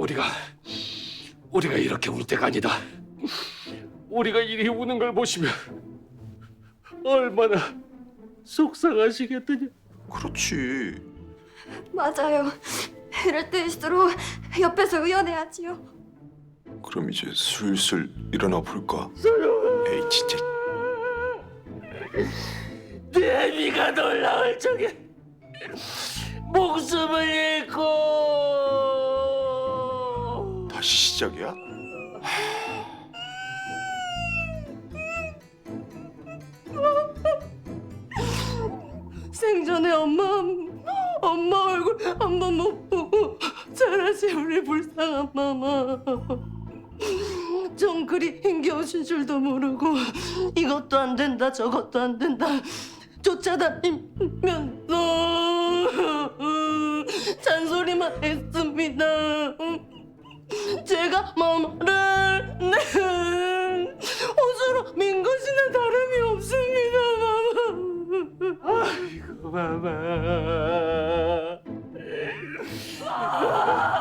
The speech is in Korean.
우리가 우리가 이렇게 울 때가 아니다. 우리가 이리 우는 걸 보시면 얼마나 속상하시겠느냐. 그렇지. 맞아요. 이럴 때일수록 옆에서 의연해야지요. 그럼 이제 슬슬 일어나 볼까? 에이 진짜 내미가 놀라울 적에 목숨을 잃고 다시 시작이야? 생전에 엄마 엄마 얼굴 한 번 못 보고 자라신 우리 불쌍한 마마. 좀 그리 힘겨우신 줄도 모르고 이것도 안 된다 저것도 안 된다 쫓아다니면서 잔소리만 했습니다 제가 마마를 낸 옷으로 민거 씨는 다름이 없습니다, 마마. 아이고, 마마. 아!